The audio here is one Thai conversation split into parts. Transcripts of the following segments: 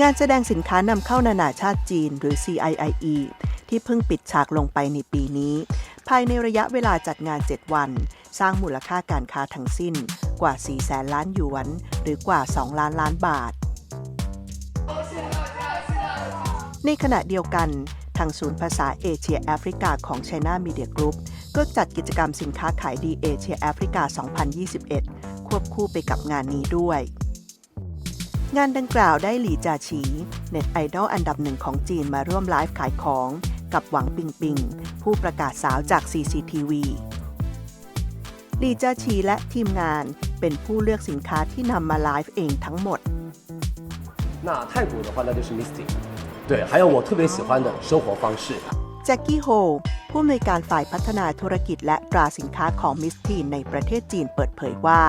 งานแสดงสินค้านำเข้านานาชาติจีนหรือ CIIE ที่เพิ่งปิดฉากลงไปในปีนี้ ภายในระยะเวลาจัดงาน 7 วัน สร้างมูลค่าการค้าทั้งสิ้นกว่า 4 แสนล้านหยวน หรือกว่า 2 ล้านล้านบาท ในขณะเดียวกัน ทางศูนย์ภาษาเอเชียแอฟริกาของ China Media Group ก็จัดกิจกรรมสินค้าขายดีเอเชียแอฟริกา 2021 ควบคู่ไปกับงานนี้ด้วย งานดังกล่าวได้หลีจาฉี เน็ตไอดอลอันดับหนึ่งของจีนมาร่วมไลฟ์ขายของ กับหวังปิงปิง ผู้ประกาศสาวจาก CCTV หลีจาฉีและทีมงานเป็นผู้เลือกสินค้าที่นำมาไลฟ์เองทั้งหมด 那泰国的话，那就是 Misty。对，还有我特别喜欢的生活方式。 แจ็คกี้โฮ ผู้อำนวยการฝ่ายพัฒนาธุรกิจและตราสินค้าของมิสทีนในประเทศจีนเปิดเผยว่า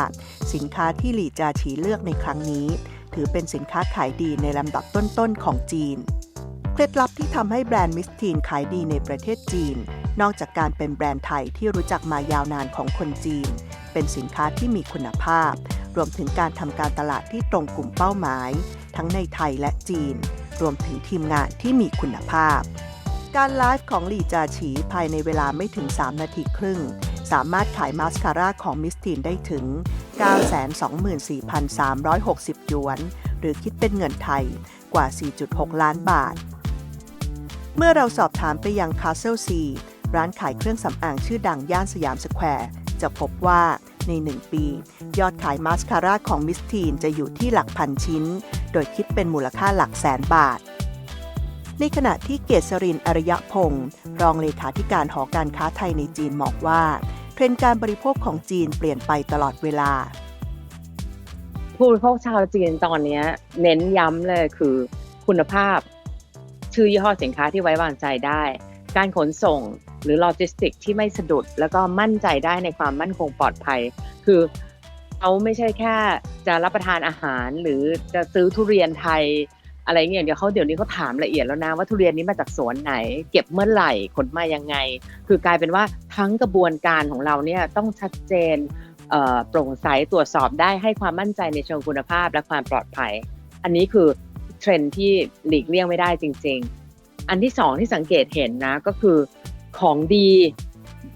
สินค้าที่หลีจาฉีเลือกในครั้งนี้ ถือเป็นสินค้าขายดีในลำดับต้นๆของจีน เคล็ดลับที่ทำให้แบรนด์มิสทีนขายดีในประเทศจีน นอกจากการเป็นแบรนด์ไทยที่รู้จักมายาวนานของคนจีน เป็นสินค้าที่มีคุณภาพ รวมถึงการทำการตลาดที่ตรงกลุ่มเป้าหมาย ทั้งในไทยและจีน รวมถึงทีมงานที่มีคุณภาพ การไลฟ์ของหลี่จาฉีภายในเวลาไม่ถึง 3 นาทีครึ่ง สามารถขายมาสคาร่าของมิสทีนได้ถึง 924,360 หยวน หรือคิดเป็นเงินไทยกว่า 4.6 ล้านบาท เมื่อเราสอบถามไปยัง Castle C ร้านขายเครื่องสำอางชื่อดังย่านสยามสแควร์ จะพบว่าใน 1 ปี ยอดขายมาสคาร่าของมิสทีนจะอยู่ที่หลักพันชิ้น โดยคิดเป็นมูลค่าหลักแสนบาท ในขณะที่เกษรินอริยพงศ์รองเลขาธิการหอการค้าไทยในจีนบอกว่า รนด์การบริโภคของจีนเปลี่ยนไปตลอดเวลา ผู้บริโภคชาวจีนตอนนี้เน้นย้ำเลยคือคุณภาพ ชื่อยี่ห้อสินค้าที่ไว้วางใจได้ การขนส่งหรือโลจิสติกที่ไม่สะดุด แล้วก็มั่นใจได้ในความมั่นคงปลอดภัย คือเขาไม่ใช่แค่จะรับประทานอาหารหรือจะซื้อทุเรียนไทย อะไรเงี้ยเดี๋ยวเขาเดี๋ยวนี้เขาถามละเอียดแล้วนะว่าทุเรียนนี้มาจากสวนไหน เก็บเมื่อไหร่ขนมายังไง คือกลายเป็นว่าทั้งกระบวนการของเราเนี่ยต้องชัดเจนโปร่งใสตรวจสอบได้ให้ความมั่นใจในเชิงคุณภาพและความปลอดภัย อันนี้คือเทรนที่หลีกเลี่ยงไม่ได้จริง ๆ อันที่สองที่สังเกตเห็นนะก็คือของดี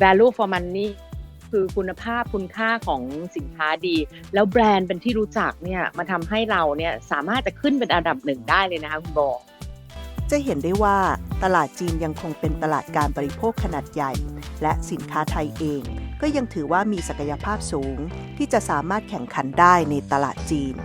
value for money คือคุณภาพคุณค่าของสินค้าดี แล้วแบรนด์เป็นที่รู้จักเนี่ยมาทำให้เราเนี่ยสามารถจะขึ้นเป็นอันดับหนึ่งได้เลยนะคะคุณโบจะเห็นได้ว่าตลาดจีนยังคงเป็นตลาดการบริโภคขนาดใหญ่ และสินค้าไทยเอง ก็ยังถือว่ามีศักยภาพสูง ที่จะสามารถแข่งขันได้ในตลาดจีน